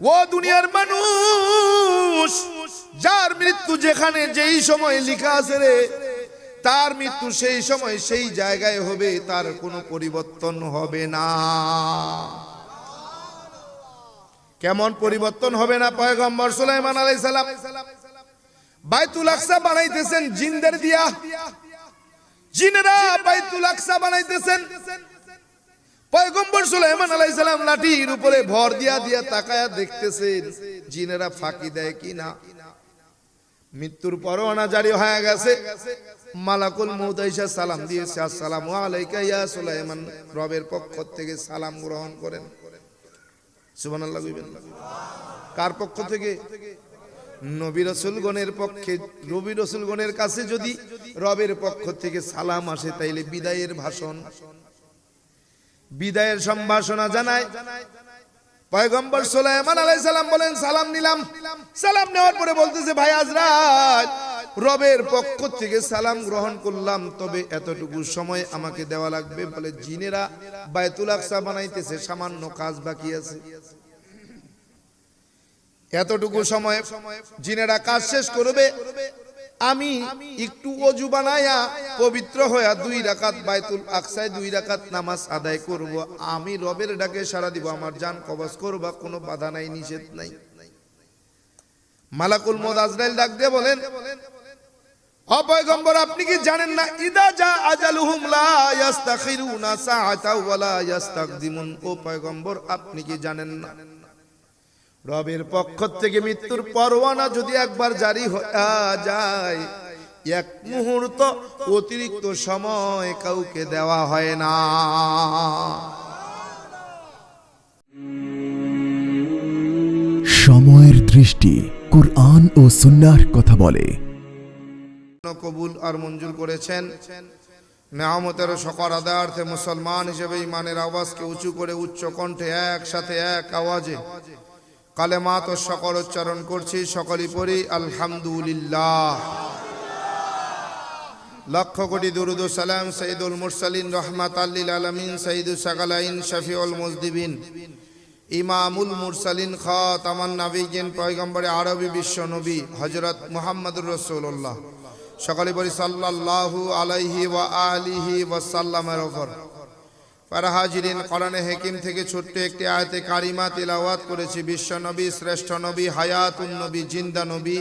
ও দুনিয়ার মানুষ, যার মৃত্যু যেখানে, যেই সময় লেখা আছে রে, তার মৃত্যু সেই সময় সেই জায়গায় হবে, তার কোনো পরিবর্তন হবে না। কেমন পরিবর্তন হবে না, পয়গম্বর সুলাইমান আলাইহিস সালাম? বাইতুল আকসা বানাইতেছেন জিনদের দিয়া। জিনেরা বাইতুল আকসা বানাইতেছেন। পয়গম্বর সুলাইমান আলাইহিস সালাম লাঠির উপরে ভর দিয়া দিয়া তাকায়া দেখতেছেন, জিনেরা ফাঁকি দেয় কি না মৃত্যুর পরোয়ানা জারি হয়ে গেছে। মালাকুল মউত আইসা সালাম দিয়েছে, আসসালামু আলাইকা ইয়া সুলাইমান। রবের পক্ষ থেকে সালাম গ্রহণ করেন। সুবহানাল্লাহ কইবেন। কার পক্ষ থেকে? নবী রসুলগণের পক্ষে। নবী রসুলগণের কাছে যদি রবের পক্ষ থেকে সালাম আসে, তাইলে বিদায়ের ভাষণ। বিদায়ের সম্ভাষণা জানায়। পয়গম্বর সুলাইমান আলাইহিস সালাম বলেন, সালাম নিলাম। সালাম নেওয়ার পরে বলতেছে, ভাই আজরাত রবের পক্ষ থেকে সালাম গ্রহণ করলাম, তবে এতটুকু সময় আমাকে দেওয়া লাগবে। বলে জিনেরা বায়তুল আকসা বানাইতেছে, সামান্য কাজ বাকি আছে। এতটুকু সময় জিনেরা কাজ শেষ করবে আমি একটু অজু বানায়া পবিত্র হইয়া দুই রাকাত বাইতুল আকসায় দুই রাকাত নামাজ আদায় করব। আমি রবের ডাকে সারা দিব, আমার জান কবজ করব, কোনো বাধা নাই, নিষেধ নাই। মালাকুল মদ আজরাইল ডাক দিয়ে বলেন অপয়গম্বর আপনি কি জানেন না, ইদা যা আজালুহুম লা ইস্তাখিরুনা সাআতা ওয়ালা ইস্তাকদিমুন ও পয়গম্বর, আপনি কি জানেন না? রবের পক্ষ থেকে মৃত্যুর পরোয়ানা যদি একবার জারি হয়ে যায় এক মুহূর্ত অতিরিক্ত সময় কাউকে দেওয়া হয় না। সময়ের দৃষ্টি কুরআন ও সুন্নাহর কথা বলে। কবুল আর মঞ্জুর করেছেন। নেয়ামতের সকর আদার্থে মুসলমান হিসেবে ইমানের আওয়াজকে উঁচু করে উচ্চ কণ্ঠে একসাথে এক আওয়াজে কালেমাত তো সকল উচ্চারণ করছি, সকলই পড়ি, আলহামদুলিল্লাহ। লক্ষ কোটি দুরুদ সালাম সঈদুল মুরসালিন রহমাত আল্লিল আলমিন সঈদুল সাকালাইন শফিউল মুজদিবিন, ইমামুল মুরসালিন খাতামান নাবিগিন পয়গম্বরে আরবি বিশ্ব নবী হজরত মুহাম্মদুর রসুল্লাহ সকলে বলি সাল্লাল্লাহু আলাইহি ওয়া আলিহি ওয়াসাল্লামের ওপর। পারা হাজিরিন কোরআনে হেকিম থেকে ছোট্ট একটি আয়াতে কারিমা তিলাওয়াত করেছি। বিশ্ব নবী, শ্রেষ্ঠ নবী, হায়াতুন নবী, জিন্দা নবী।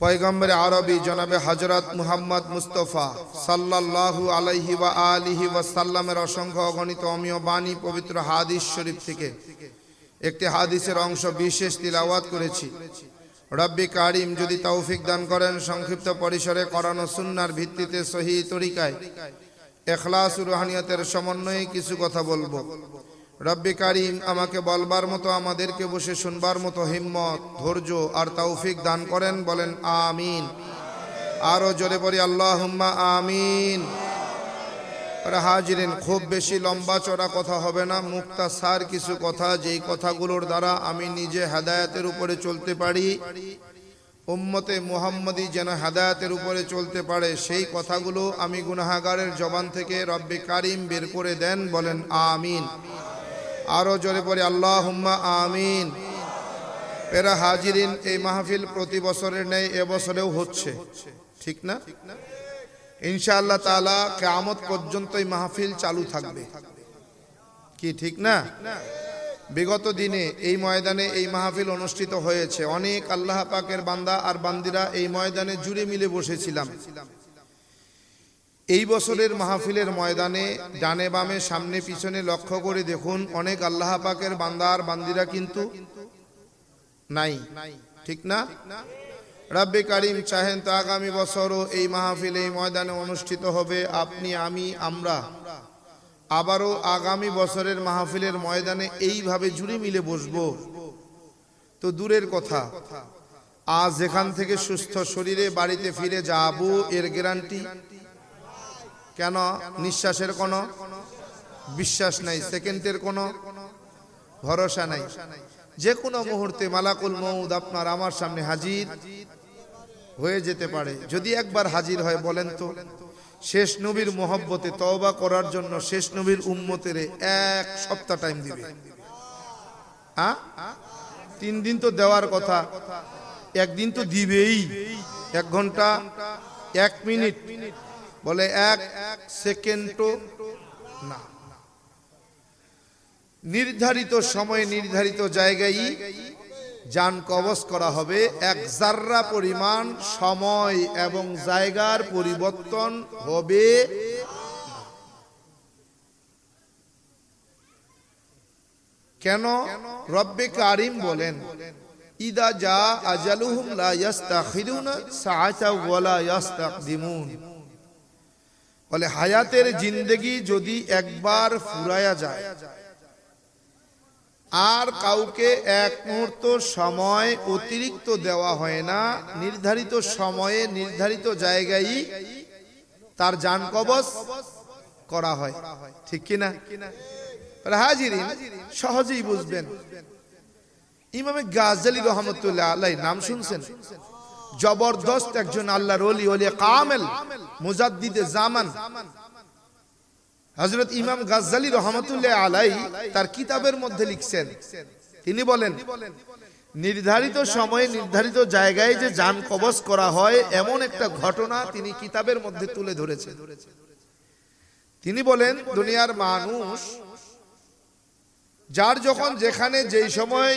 পয়গম্বরে আরবি জনাবে হজরত মুহাম্মদ মুস্তফা সাল্লাল্লাহু আলাইহি ওয়া আলিহি ওয়াসাল্লামের অসংখ্য অগণিত অমীয় বাণী পবিত্র হাদিস শরীফ থেকে একটি হাদিসের অংশ বিশেষ তিলাওয়াত করেছি। রব্বি কারিম, যদি তৌফিক দান করেন, সংক্ষিপ্ত পরিসরে করানো সুন্নার ভিত্তিতে সহি তরিকায় এখলাস রুহানিয়তের সমন্বয়ে কিছু কথা বলব। রব্বি কারিম, আমাকে বলবার মতো, আমাদেরকে বসে শুনবার মতো হিম্মত, ধৈর্য আর তৌফিক দান করেন, বলেন আমিন। আরও জোরে পড়ি আল্লাহ আমিন। আর হাজিরেন, খুব বেশি লম্বা চড়া কথা হবে না মুক্তা সার কিছু কথা, যেই কথাগুলোর দ্বারা আমি নিজে হেদায়াতের উপরে চলতে পারি। উম্মতে মুহাম্মদী যেন হেদায়াতের উপরে চলতে পারে, সেই কথাগুলো আমি গুনাহাগারের জবান থেকে রব্বি কারিম বের করে দেন, বলেন আমিন। আরও জোরে পড়ে আল্লাহ আমিন। এরা হাজিরিন, এই মাহফিল প্রতি বছরের নেই এবছরেও হচ্ছে। ঠিক না? ইনশাআল্লাহ তাআলা কিয়ামত পর্যন্ত এই মাহফিল চালু থাকবে। কি ঠিক না? বিগত দিনে এই ময়দানে এই মাহফিল অনুষ্ঠিত হয়েছে। অনেক আল্লাহ পাকের বান্দা আর বান্দিরা এই ময়দানে জুড়ে মিলে বসেছিলাম। এই বছরের মাহফিলের ময়দানে ডানে বামে, সামনে পিছনে লক্ষ্য করে দেখুন, অনেক আল্লাহ পাকের বান্দা আর বান্দিরা কিন্তু নাই। ঠিক না? রাব্বে কারিম চাহেন তো আগামী বছরও এই মাহফিল, এই ময়দানে অনুষ্ঠিত হবে। আপনি, আমি, আমরা আবারও আগামী বছরের মাহফিলের ময়দানে এইভাবে জুড়ে মিলে বসবো। তো দূরের কথা, আজ এখান থেকে সুস্থ শরীরে বাড়িতে ফিরে যাব এর গ্যারান্টি? কেন? নিঃশ্বাসের কোনো? বিশ্বাস নাই, সেকেন্ডের কোনো? ভরসা নাই। যে কোনো মুহূর্তে মালাকুল মৌদ আপনার আমার সামনে হাজির হয়ে যেতে পারে। যদি একবার হাজির হয়, বলেন তো। শেষ নবীর মোহব্বতে তওবা করার জন্য শেষ নবীর উম্মতের এক সপ্তাহ টাইম দিবে? তিন দিন তো দেওয়ার কথা। একদিন তো দিবেই। এক ঘণ্টা, এক মিনিট। বলে এক সেকেন্ডও না। নির্ধারিত সময়ে নির্ধারিত জায়গায় যান কবজ করা হবে। এক জাররা পরিমাণ সময় এবং জায়গার পরিবর্তন হবে। কেন? রব্বে কারিম বলেন, ইদা যা আজালুহুম লা ইয়াস্তাখিরুনা সাআতা ওয়ালা ইয়াস্তাকদিমুন। বলে, হায়াতের জিন্দেগি যদি একবার ফুরায়া যায় আর কাউকে এক মুহূর্ত সময় অতিরিক্ত দেওয়া হয় না, নির্ধারিত সময়ে নির্ধারিত জায়গায় তার যান কবজ করা হয়। ঠিক কিনা? হাজিরিন, সহজেই বুঝবেন। ইমামে গাজালি রহমতুল্লাহ আল্লাহ নাম শুনছেন? জবরদস্ত একজন আল্লাহর ওলি ওলি কামেল, মুজাদ্দিদে জামান। হজরত ইমাম গাজ্জালি রহমতুল্লাহ আলাই তার কিতাবের মধ্যে লিখছেন। তিনি বলেন, নির্ধারিত সময়ে নির্ধারিত জায়গায় যে যান কবজ করা হয়, এমন একটা ঘটনা তিনি কিতাবের মধ্যে তুলে ধরেছেন। তিনি বলেন, দুনিয়ার মানুষ, যার যখন যেখানে যেই সময়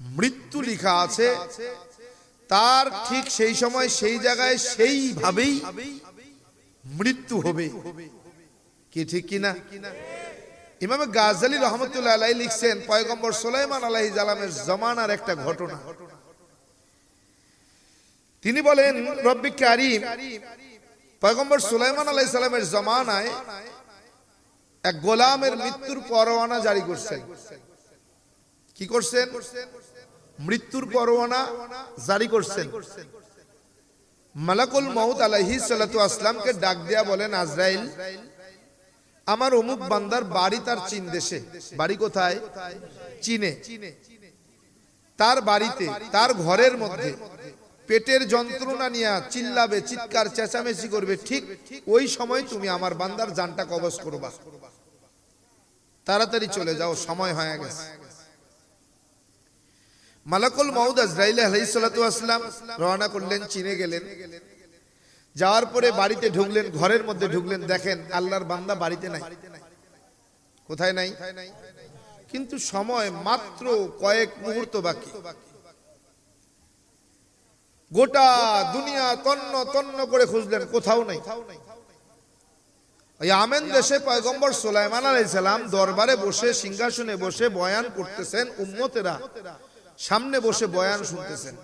মৃত্যু লিখা আছে, তার ঠিক সেই সময় সেই জায়গায় সেইভাবেই মৃত্যু হবে। কি ঠিক কিনা ইমামে গাজালি রহমতুল্লাহ আলাই লিখছেন, পয়গম্বর সোলাইমান আলাহি জালামের জমানার একটা ঘটনা। তিনি বলেন, রব্বি কারিম, পয়গম্বর সুলাইমান আলাই সালামের জমানায় এক গোলামের মৃত্যুর পরোয়ানা জারি করছেন। কি করছেন? মৃত্যুর পরোয়ানা জারি করছেন। মালাকুল মৌত আলাহি সাল্লাতু আসলামকে ডাক দিয়া বলেন আজরাইল আমার অমুক বান্দার বাড়ি তার চীন দেশে। বাড়ি কোথায়? চীনে। তার বাড়িতে, তার ঘরের মধ্যে। পেটের যন্ত্রণা নিয়ে চিল্লাবে, চিৎকার, চেঁচামেচি করবে, ঠিক ওই সময় তুমি আমার বান্দার জানটা কবজ করবা। তাড়াতাড়ি চলে যাও, সময় হয়ে গেছে। মালাকুল মৌদ আজরাইল আসলাম রওনা করলেন, চীনে গেলেন। যাওয়ার পরে বাড়িতে ঢুকলেন, ঘরের মধ্যে ঢুকলেন, দেখেন আল্লাহর বান্দা বাড়িতে নাই। কোথায় নাই? কিন্তু সময় মাত্র কয়েক মুহূর্ত বাকি। গোটা দুনিয়া তন্ন তন্ন করে খুঁজলেন, কোথাও নাই। ওই আমেন দেশে পয়গম্বর সোলাইমান আলাইসালাম দরবারে বসে, সিংহাসনে বসে বয়ান করতেছেন, উম্মতেরা সামনে বসে বয়ান শুনতেছেন।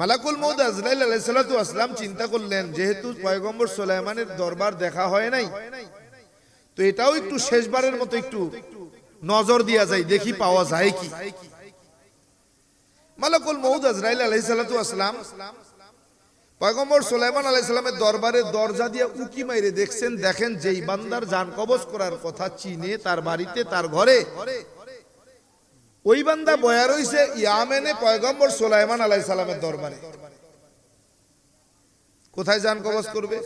মালাকুল মৌদ আজরাইল আলাইসালাতু আসলাম চিন্তা করলেন, যেহেতু পয়গম্বর সোলাইমানের দরবার দেখা হয় নাই, তো এটাও একটু শেষবারের মতো একটু নজর দিয়া যায়, দেখি পাওয়া যায় কি। মালাকুল মৌদ আজরাইল আলাইসালাতু আসলাম পয়গম্বর সোলাইমান আলাইসালামের দরবারে দরজা দিয়ে উকি মাইরে দেখছেন, দেখেন যেই বান্দার যান কবজ করার কথা চিনে তার বাড়িতে, তার ঘরে। ওই বান্দা বয়া রইছে ইয়ামেনে পয়গম্বর সোলাইমান আলাই সালামের দরবারে। কোথায় যান কবজ করবে?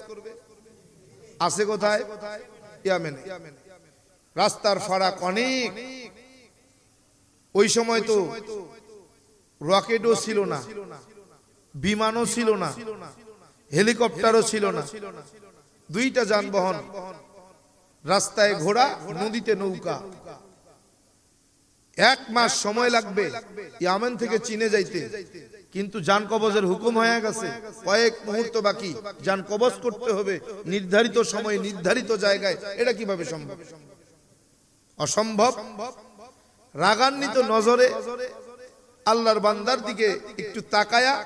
আছে কোথায়? ইয়ামেনে। রাস্তার ফারাক অনেক। ওই সময় তো রকেটও ছিল না, বিমানও ছিল না, হেলিকপ্টারও ছিল না। দুইটা যানবাহন, রাস্তায় ঘোড়া, নদীতে নৌকা। এক মাস সময় লাগবে ইয়ামেন থেকে চীনে যাইতে। কিন্তু যান কবজের হুকুম হয়ে গেছে। কয়েক মুহূর্ত বাকি। যান কবজ করতে হবে। নির্ধারিত সময়ে নির্ধারিত জায়গায়। এটা কীভাবে সম্ভব? অসম্ভব। রাগান্বিত নজরে আল্লাহর বান্দার দিকে একটু তাকায়া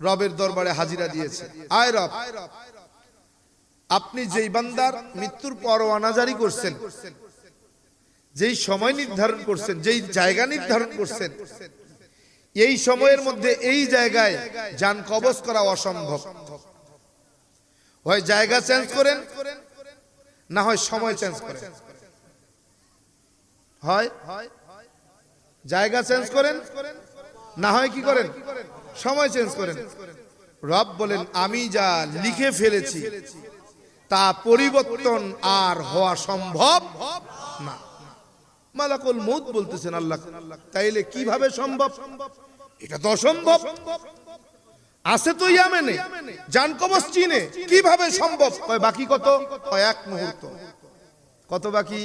রবের দরবারে হাজিরা দিয়েছে। আয় রব, আপনি যেই বান্দার মৃত্যুর পরোয়ানা জারি করছেন যেই সময় নির্ধারণ করছেন, যেই জায়গা নির্ধারণ করছেন, এই সময়ের মধ্যে এই জায়গায় যান কবজ করা অসম্ভব। হয় জায়গা চেঞ্জ করেন, না হয় সময় চেঞ্জ করেন। হয় জায়গা চেঞ্জ করেন, না হয় কি করেন? সময় চেঞ্জ করেন। রব বলেন, আমি যা লিখে ফেলেছি, তা পরিবর্তন আর হওয়া সম্ভব না। মালাকুল মৌত বলতেছেন আল্লাহ, তাইলে কীভাবে সম্ভব? এটা তো অসম্ভব। আছে তো ইয়ামেনে জান কবচ চীনে, কীভাবে সম্ভব? কয়, বাকি কত? কয়, এক মুহূর্ত। কত বাকি?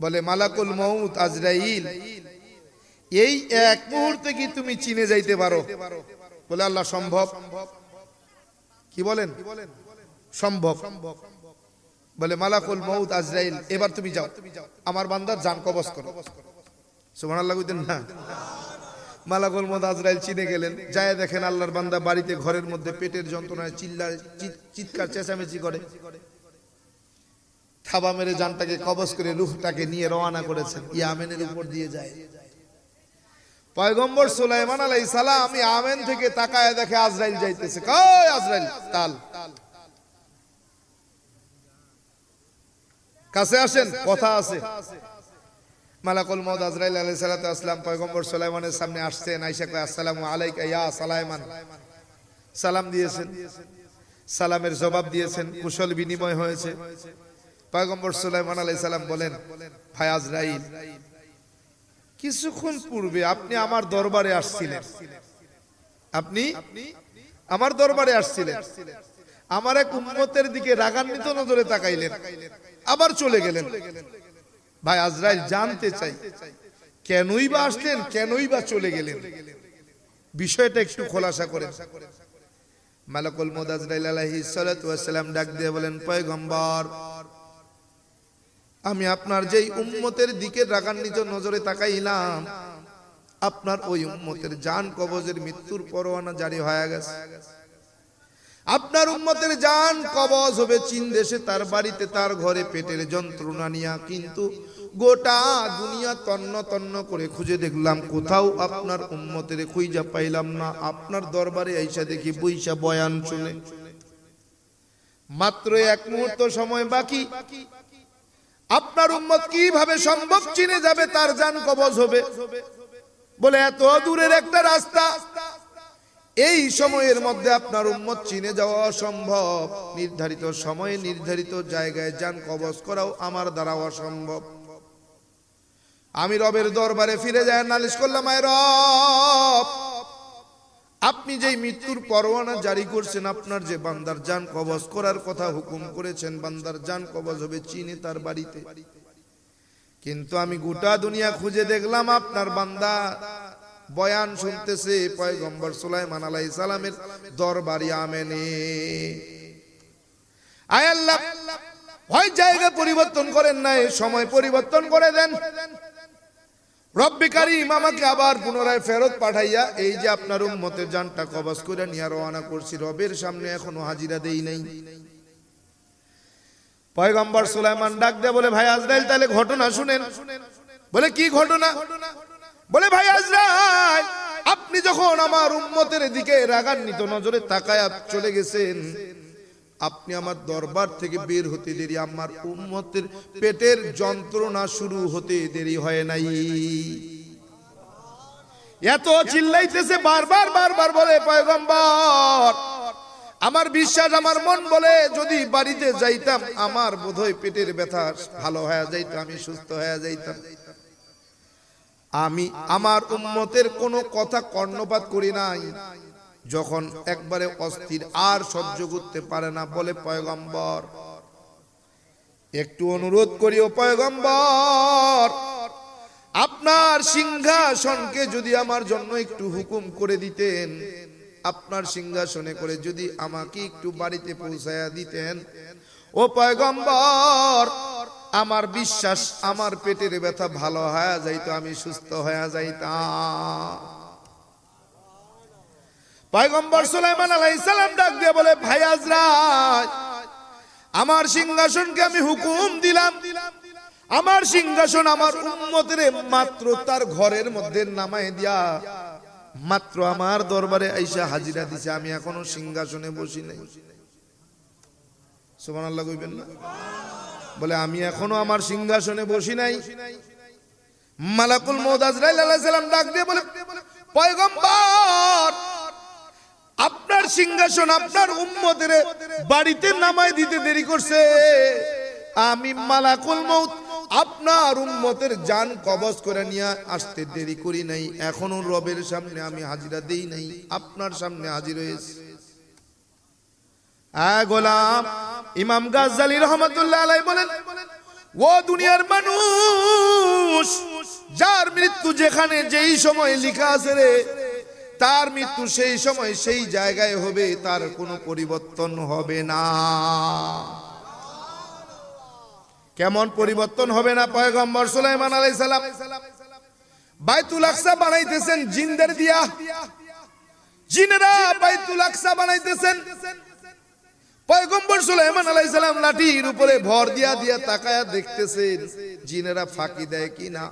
বলে, মালাকুল মৌত আজরাইল, এই এক মুহূর্তে কি তুমি চীনে যাইতে পারো? বলে, আল্লাহ, সম্ভব। কি বলেন? সম্ভব সম্ভব। বলে, মালাকুল মৌত আজরাইল, এবার তুমি যাও। আমার বান্দার জান কবজ করো। সুবহানাল্লাহ কইতেন, না। মালাকুল মৌত আজরাইল চিনে গেলেন। যায় দেখেন আল্লাহর বান্দা বাড়িতে ঘরের মধ্যে পেটের যন্ত্রণায় চিল্লা চিৎকার, চেঁচামেচি করে। থাবা মেরে জানটাকে কবজ করে রুহটাকে নিয়ে রওনা করেছেন। ইয়ামেনের উপর দিয়ে যায়। পয়গম্বর সুলাইমান আলাই সালাম আমি আমেন থেকে তাকায় দেখে আজরাইল যাইতেছে। কয় আজরাইল? তাল। কাছে আসেন, কথা আছে। মালাকুল মদ আজরাইল আলাইহিস সালাতু আসলাম পয়গম্বর সুলাইমানের সামনে আসছেন আয়েশা কয়, আসসালামু আলাইকা ইয়া সালাইমান। সালাম দিয়েছেন। সালামের জবাব দিয়েছেন, কুশল বিনিময় হয়েছে। পয়গম্বর সুলাইমান আলাইহিস সালাম বলেন, ভাই আজরাইল, কিছুক্ষণ পূর্বে আপনি আমার দরবারে আসছিলেন। আপনি আমার দরবারে আসছিলেন। আমার এক উম্মতের দিকে রাগান্বিত নজরে তাকাইলেন। আবার চলে গেলেন। ভাই, আজরাইল জানতে চাই, কেনই বা আসলেন, কেনই বা চলে গেলেন? বিষয়টা একটু খোলাসা করেন। মালাকুল মোদ আজরাইল আলাইহিস সালাতু ওয়াস সালাম ডাক দিয়ে বলেন, পয়গম্বর, আমি আপনার যেই উম্মতের দিকে রাগান্বিত নজরে তাকাইলাম, আপনার ওই উম্মতের জান কবজের মৃত্যুর পরোয়ানা জারি হয়ে গেছে। আপনার উম্মতের জান কবজ হবে, চীন দেশে তার বাড়িতে, তার ঘরে পেটের যন্ত্রণা নিয়া। কিন্তু গোটা দুনিয়া তন্ন তন্ন করে খুঁজে দেখলাম, কোথাও আপনার উম্মতের খুঁজা পাইলাম না। আপনার দরবারে আইসা দেখি বইসা বয়ান শুনে। মাত্র এক মুহূর্ত সময় বাকি। আপনার উম্মত কীভাবে সম্ভব চিনে যাবে, তার জান কবজ হবে। বলে, এত দূরের একটা রাস্তা এই সময়ের মধ্যে আপনার উম্মত চিনে যাওয়া অসম্ভব। নির্ধারিত সময়ে নির্ধারিত জায়গায় যান, কবজ করাও আমার দ্বারা অসম্ভব। আমি রবের দরবারে ফিরে যায়, নালিশ করলাম, আয় রব, আপনি যেই মৃত্যুর পরোয়ানা জারি করছেন, আপনার যে বান্দার যান কবজ করার কথা হুকুম করেছেন, বান্দার যান কবজ হবে চীনে তার বাড়িতে। কিন্তু আমি গোটা দুনিয়া খুঁজে দেখলাম, আপনার বান্দা বয়ান শুনতেছে পয়গম্বর সুলাইমান আলাই সালামের দরবারি আমেনে। আয় আল্লাহ, হয় জায়গা পরিবর্তন করেন নাই, সময় পরিবর্তন করে দেন। আমাকে আবার পুনরায় ফেরত পাঠাইয়া, এই যে আপনার উম্মতের জানটা কবজ করে নিয়ে রওনা করছি, রবের সামনে এখনও হাজিরা দেই নাই। পয়গম্বর সুলাইমান ডাক দে বলে, ভাই আজরাইল, তাহলে ঘটনা শুনেন। বলে, কি ঘটনা? বলে, ভাই আজরাইল, আপনি যখন আমার উম্মতের দিকে রাগান্বিত নজরে তাকায় চলে গেছেন, আপনি আমার দরবার থেকে বের হতে দেরি, আমার উম্মতের পেটের যন্ত্রণা শুরু হতে দেরি হয় নাই। এত চিল্লাইতেছে, বারবার বারবার বলে, পয়গম্বর, আমার বিশ্বাস, আমার মন বলে, যদি বাড়িতে যাইতাম, আমার বোধহয় পেটের ব্যথা ভালো হয়ে যাইত, আমি সুস্থ হয়ে যাইতাম। আমি আমার উম্মতের কোনো কথা কর্ণপাত করি নাই। যখন একবারে অস্থির আর সহ্য করতে পারে না, বলে পয়গম্বর, একটু অনুরোধ করি ও পয়গম্বর, আপনার সিংহাসনকে যদি আমার জন্য একটু হুকুম করে দিতেন, আপনার সিংহাসনে করে যদি আমাকে একটু বাড়িতে পৌঁছায়া দিতেন, ও পয়গম্বর আমার বিশ্বাস, আমার পেটের ব্যথা ভালো হয়ে যাইতো, আমি সুস্থ হয়ে যাইতাম। পয়গম্বর সুলাইমান আলাইহিস সালাম ডাক দিয়ে বলে, ভাই আজরাইল আমার সিংহাসনকে আমি হুকুম দিলাম। আমার সিংহাসন আমার উম্মতের মাত্র তার ঘরের মধ্যে নামায় দিয়া, মাত্র আমার দরবারে আইসা হাজিরা দিছে। আমি এখনও সিংহাসনে বসি নাই। সুবহানাল্লাহ কইবেন না? বলে, আমি এখনও আমার সিংহাসনে বসি নাই। মালাকুল মৌদ আজরাইল সালাম ডাক দিয়ে বলে, পয়গম্বর, আপনার সিংহাসন আপনার উম্মতের বাড়িতে নামায় দিতে দেরি করছে। আমি মালাকুল মৌত আপনার উম্মতের জান কবজ করে নিয়ে আসতে দেরি করি নাই। এখনও রবের সামনে আমি হাজিরা দেই নাই। আপনার সামনে হাজির হয়েছি। হ্যাঁ গোলাম। ইমাম গাজ্জালি রহমতুল্লাহ আলাই বলেন, ও দুনিয়ার মানুষ, যার মৃত্যু যেখানে যেই সময় লেখা আছে রে, তার মৃত্যু সেই সময় সেই জায়গায় হবে, তার কোনো পরিবর্তন হবে না। কেমন পরিবর্তন হবে না পয়গম্বর সুলাইমান আলাইহিস সালাম? বাইতুল আকসা বানাইতেছেন জিনদের দিয়া। জিনেরা বাইতুল আকসা বানাইতেছেন। পয়গম্বর সুলাইমান আলাইহিস সালাম লাঠির উপরে ভর দিয়া দিয়া তাকায়া দেখতেছেন, জিনেরা ফাঁকি দেয় কি না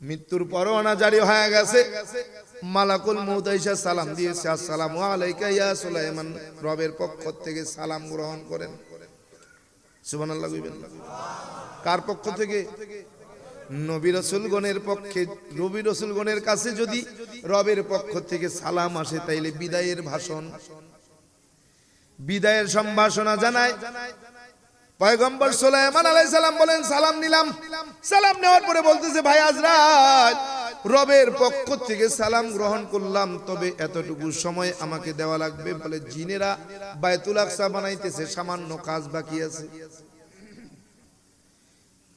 মৃত্যুর পরোয়ানা জারি হয়ে গেছে। মালাকুল মউত আইসা সালাম দিয়েছে, আসসালামু আলাইকা ইয়া সুলাইমান। রবের পক্ষ থেকে সালাম গ্রহণ করেন। সুবহানাল্লাহ কইবেন। কার পক্ষ থেকে? নবী রসুলগণের পক্ষে। রবি রসুলগণের কাছে যদি রবের পক্ষ থেকে সালাম আসে, তাইলে বিদায়ের ভাষণ। বিদায়ের সম্ভাষণা জানায়। পয়গম্বর সুলাইমান আলাইহিস সালাম বলেন, সালাম নিলাম। সালাম নেওয়ার পরে বলতেছে, ভাই আজরাত রবের পক্ষ থেকে সালাম গ্রহণ করলাম, তবে এতটুকু সময় আমাকে দেওয়া লাগবে। বলে জিনেরা বায়তুল আকসা বানাইতেছে, সামান্য কাজ বাকি আছে।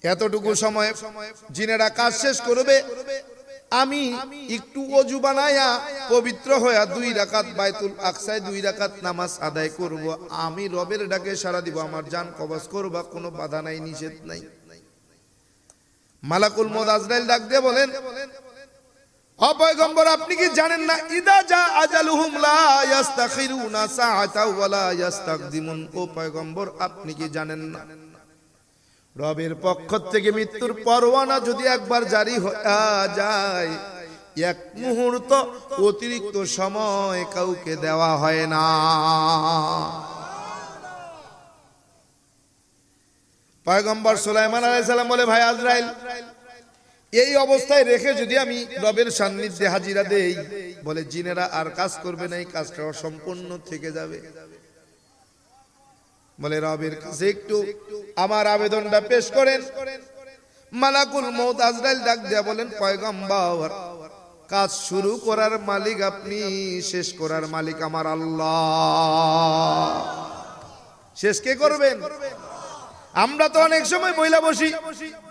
এতটুকু সময় জিনেরা কাজ শেষ করবে আমি একটু অজু বানায়া পবিত্র হয়ে দুই রাকাত বাইতুল আকসায় দুই রাকাত নামাজ আদায় করব। আমি রবের ডাকে সারা দিব, আমার জান কবজ করব, কোনো বাধা নাই, নিষেধ নাই। মালাকুল মদ আজরাইল ডাক দিয়ে বলেন অপয়গম্বর আপনি কি জানেন না, ইদা যা আজালুহুম লা ইস্তাখিরুনা সাআতা ওয়ালা ইস্তাকদিমুন ও পয়গম্বর, আপনি কি জানেন না? রবের পক্ষ থেকে মৃত্যুর পরোয়ানা যদি একবার জারি হয়ে যায়, এক মুহূর্ত অতিরিক্ত সময় কাউকে দেওয়া হয় না। পয়গম্বর সুলাইমান আলাইসাল্লাম বলে, ভাই আজরাইল, এই অবস্থায় রেখে যদি আমি রবের সান্নিধ্যে হাজিরা দেই, বলে জিনেরা আর কাজ করবে না, এই কাজটা সম্পূর্ণ থেকে যাবে। বলে, রবের কাছে একটু আমার আবেদনটা পেশ করেন। মালাকুল মৌত আজরাইল ডাক দেয়া বলেন, পয়গম্বর, কাজ শুরু করার মালিক আপনি, শেষ করার মালিক আমার আল্লাহ। শেষ কে করবেন? আমরা তো অনেক সময় বইলা বসি,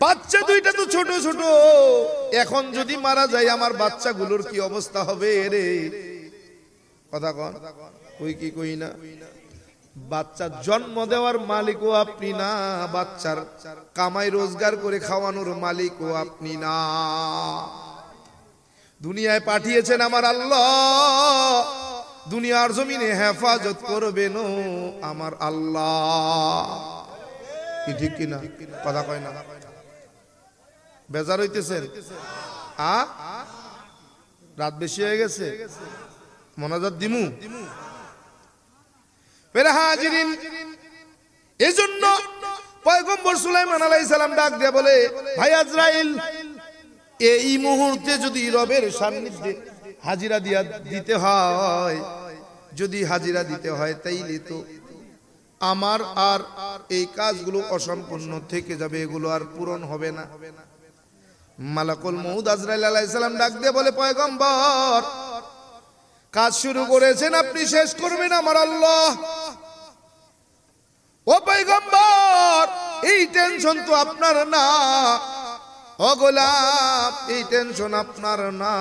বাচ্চা দুইটা তো ছোট ছোট। এখন যদি মারা যায়, আমার বাচ্চাগুলোর কি অবস্থা হবে রে? কথা কন, কই কি, কই না? বাচ্চা জন্ম দেওয়ার মালিকও আপনি না, বাচ্চার কামাই রোজগার করে খাওয়ানোর মালিকও আপনি না। দুনিয়ায় পাঠিয়েছেন আমার আল্লাহ, দুনিয়ার জমিনে হেফাজত করবেন আমার আল্লাহ। কি ঠিক কিনা? কথা কয় না। বেজার হইতেছেন? আ? রাত বেশি হয়ে গেছে। মনাজাত দিমু? ফেরে হাজিরিন। এজন্য পয়গম্বর সুলাইমান আলাইহিস ডাক দিয়ে বলে, ভাই আজরাইল, এই মুহূর্তে যদি রবের সান্নিধ্যে হাজিরা দিয়া দিতে হয়, যদি হাজিরা দিতে হয়, তাইলে তো আমার আর এই কাজগুলো অসম্পূর্ণ থেকে যাবে, এগুলো আর পূরণ হবে না। মালাকুল মৌদ আজরাইল আলাইহিস ডাক দিয়ে বলে, পয়গম্বর কাজ শুরু করেছেন, আপনি শেষ করবেন আমার আল্লাহ। ও পয়গম্বর, এই টেনশন তো আপনার না। ও গোলাপ, এই টেনশন আপনার না।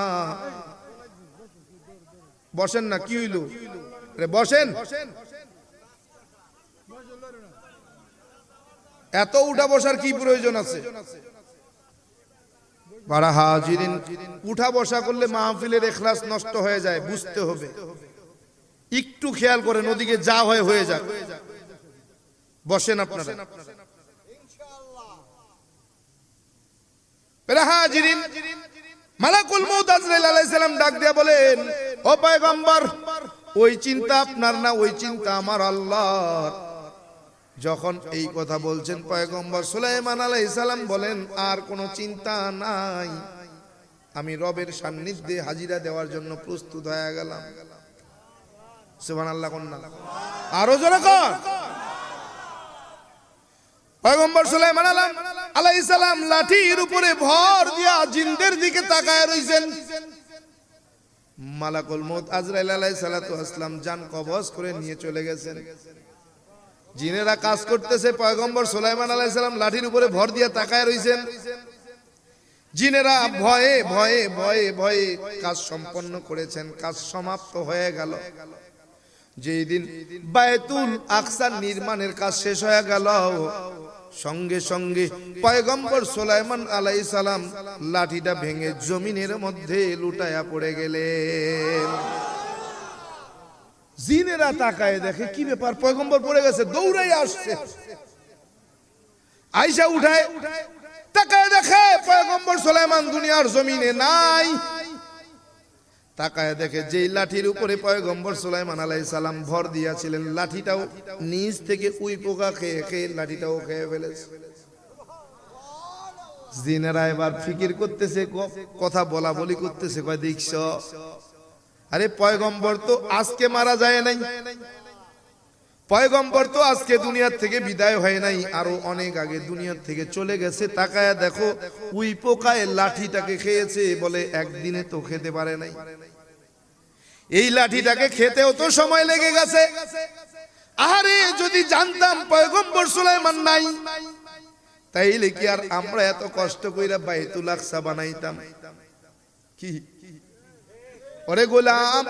বসেন না, কি হইল? বসেন। এত উঠা বসার কি প্রয়োজন আছে? বারা হাজিরিন উঠা বসা করলে মাহফিলের এখলাস নষ্ট হয়ে যায় বুঝতে হবে। একটু খেয়াল করেন ওদিকে যা হয় হয়ে যাক। বসেন আপনারা। হাজিরিন মালাকুল মউত আজরাইল আলাইহিস সালাম ডাক দিয়া বলেন ও পয়গম্বর ওই চিন্তা আপনার না ওই চিন্তা আমার আল্লাহর। যখন এই কথা বলছেন পয়গম্বর সুলাইমান আলাইহিস সালাম বলেন, আর কোনো চিন্তা নাই। আমি রবের সান্নিধ্যে হাজিরা দেওয়ার জন্য প্রস্তুত হয়ে গেলাম। মালাকুল মত আজরাইল আলাইহিস সালাতু আসসালাম জান কবজ করে নিয়ে চলে গেছেন। জিনেরা কাজ করতেছে, পয়গম্বর সোলাইমান আলাইহিস সালাম লাঠির উপরে ভর দিয়ে তাকায় রইছেন। জিনেরা ভয়ে ভয়ে ভয়ে ভয়ে কাজ সম্পন্ন করেছেন, কাজ সমাপ্ত হয়ে গেল। যেই দিন বায়তুল আকসার নির্মাণের কাজ শেষ হয়ে গেল, সঙ্গে সঙ্গে পয়গম্বর সোলাইমান আলাই সালাম লাঠিটা ভেঙে জমিনের মধ্যে লুটায়া পড়ে গেলেন। জিনেরা তাকায় দেখে, কি ব্যাপার? পয়গম্বর পড়ে গেছে দৌড়াই আসছে। আইসা উঠায়, তাকায় দেখে, পয়গম্বর সোলাইমান দুনিয়ার জমিনে নাই। তাকায় দেখে, যেই লাঠির উপরে পয়গম্বর সুলাইমান আলাই সালাম ভর দিয়াছিলেন, লাঠিটাও নিচ থেকে উই পোকা খেয়ে খেয়ে লাঠিটাও খেয়ে ফেলেছে। জিনেরা এবার ফিকির করতেছে কথা বলা বলি করতেছে, কয় দেখছ আরে পয়গম্বর তো আজকে মারা যায় নাই। পয়গম্বর তো আজকে দুনিয়ার থেকে বিদায় হয় নাই, আরও অনেক আগে দুনিয়ার থেকে চলে গেছে। তাকায়া দেখো, উই পোকায় লাঠিটাকে খেয়েছে বলে একদিনে তো খেতে পারে নাই। এই লাঠিটাকে খেতেও তো সময় লেগে গেছে। আরে, যদি জানতাম পয়গম্বর সুলাইমান নাই, তাইলে কি আর আমরা এত কষ্ট কইরা বাইতুল আকসা বানাইতাম? কি? ওরে গোলাম,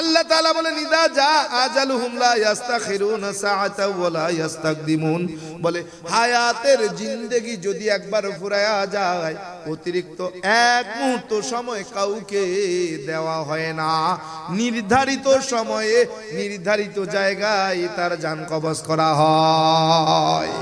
আল্লাহ তাআলা বলেন, ইদা যা আজালুহুম লা ইস্তাখিরুনা সাআতা ওয়া লা ইস্তাকদিমুন বলে, হায়াতের জিন্দেগি যদি একবার ফুরায়া যায়, অতিরিক্ত এক মুহূর্ত সময় কাউকে দেওয়া হয় না। নির্ধারিত সময়ে নির্ধারিত জায়গায় তার জান কবজ করা হয়।